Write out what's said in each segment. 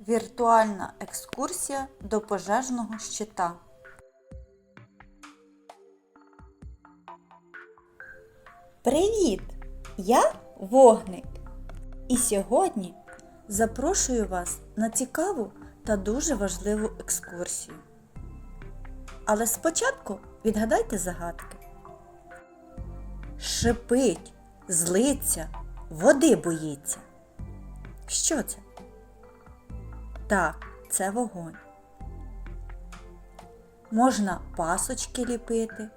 Віртуальна екскурсія до пожежного щита. Привіт! Я Вогник. І сьогодні запрошую вас на цікаву та дуже важливу екскурсію. Але спочатку відгадайте загадки. Шипить, злиться, води боїться. Що це? Так, це вогонь. Можна пасочки ліпити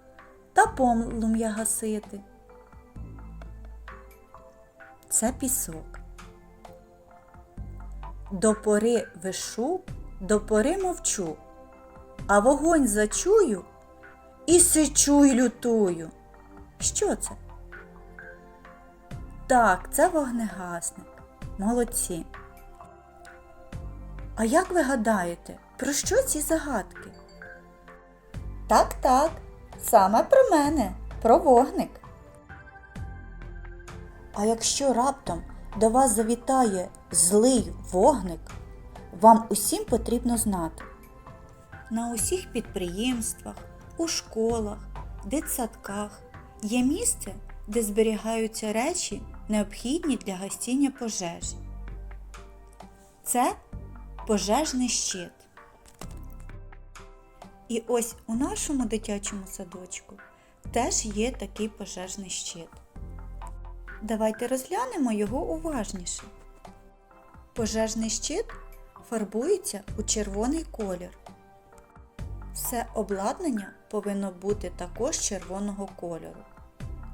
та полум'я гасити. Це пісок. До пори вишу, до пори мовчу, а вогонь зачую і сичу й лютую. Що це? Так, це вогнегасник. Молодці. А як ви гадаєте, про що ці загадки? Так, так, саме про мене, про вогник. А якщо раптом до вас завітає злий вогник, вам усім потрібно знати. На усіх підприємствах, у школах, дитсадках є місце, де зберігаються речі, необхідні для гасіння пожежі. Це пожежний щит. І ось у нашому дитячому садочку теж є такий пожежний щит. Давайте розглянемо його уважніше. Пожежний щит фарбується у червоний колір. Все обладнання повинно бути також червоного кольору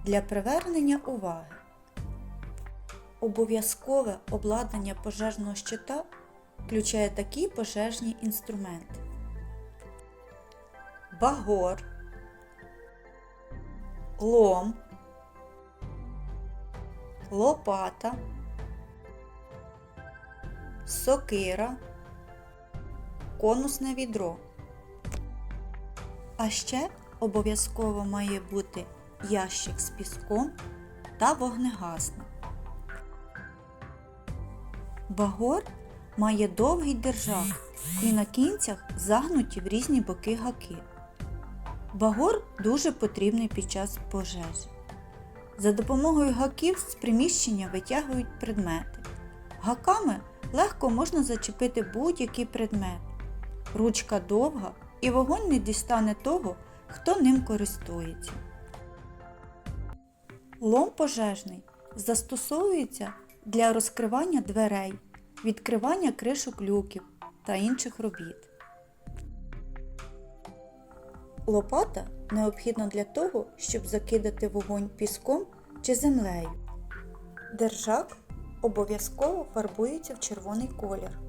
для привернення уваги. Обов'язкове обладнання пожежного щита включає такі пожежні інструменти. Багор, лом, лопата, сокира, конусне відро. А ще обов'язково має бути ящик з піском та вогнегасник. Багор має довгий держак і на кінцях загнуті в різні боки гаки. Багор дуже потрібний під час пожежі. За допомогою гаків з приміщення витягують предмети. Гаками легко можна зачепити будь-який предмет. Ручка довга і вогонь не дістане того, хто ним користується. Лом пожежний застосовується для розкривання дверей, відкривання кришок люків та інших робіт. Лопата необхідна для того, щоб закидати вогонь піском чи землею. Держак обов'язково фарбується в червоний колір.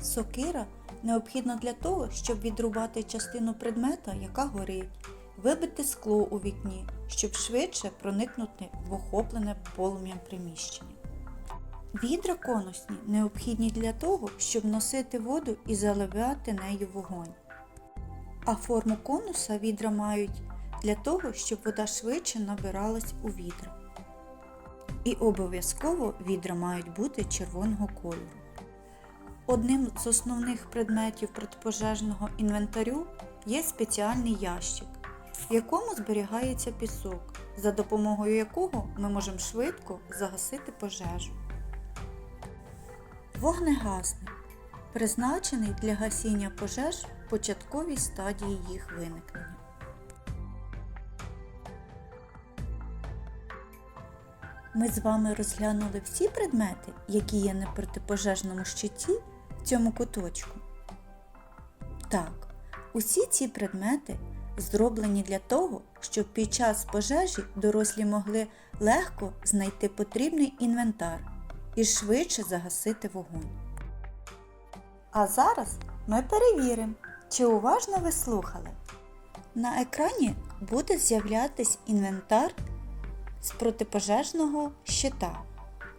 Сокира необхідна для того, щоб відрубати частину предмета, яка горить, вибити скло у вікні, щоб швидше проникнути в охоплене полум'ям приміщення. Відра конусні необхідні для того, щоб носити воду і заливати нею вогонь. А форму конуса відра мають для того, щоб вода швидше набиралась у відра. І обов'язково відра мають бути червоного кольору. Одним з основних предметів протипожежного інвентарю є спеціальний ящик, в якому зберігається пісок, за допомогою якого ми можемо швидко загасити пожежу. Вогнегасник призначений для гасіння пожеж в початковій стадії їх виникнення. Ми з вами розглянули всі предмети, які є на протипожежному щиті в цьому куточку. Так, усі ці предмети зроблені для того, щоб під час пожежі дорослі могли легко знайти потрібний інвентар і швидше загасити вогонь. А зараз ми перевіримо, чи уважно ви слухали. На екрані буде з'являтись інвентар з протипожежного щита,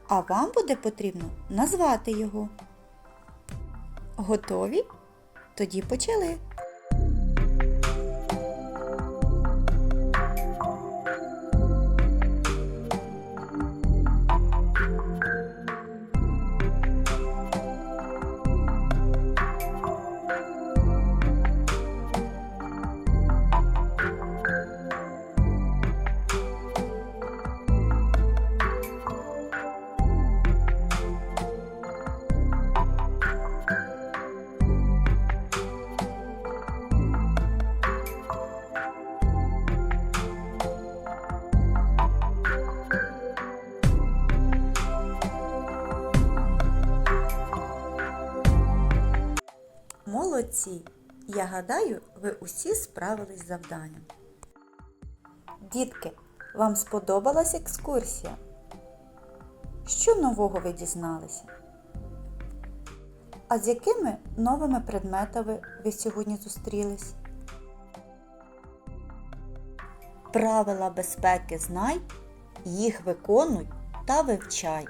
а вам буде потрібно назвати його. Готові? Тоді почали. Молодці! Я гадаю, ви усі справились з завданням. Дітки, вам сподобалась екскурсія? Що нового ви дізналися? А з якими новими предметами ви сьогодні зустрілись? Правила безпеки знай, їх виконуй та вивчай.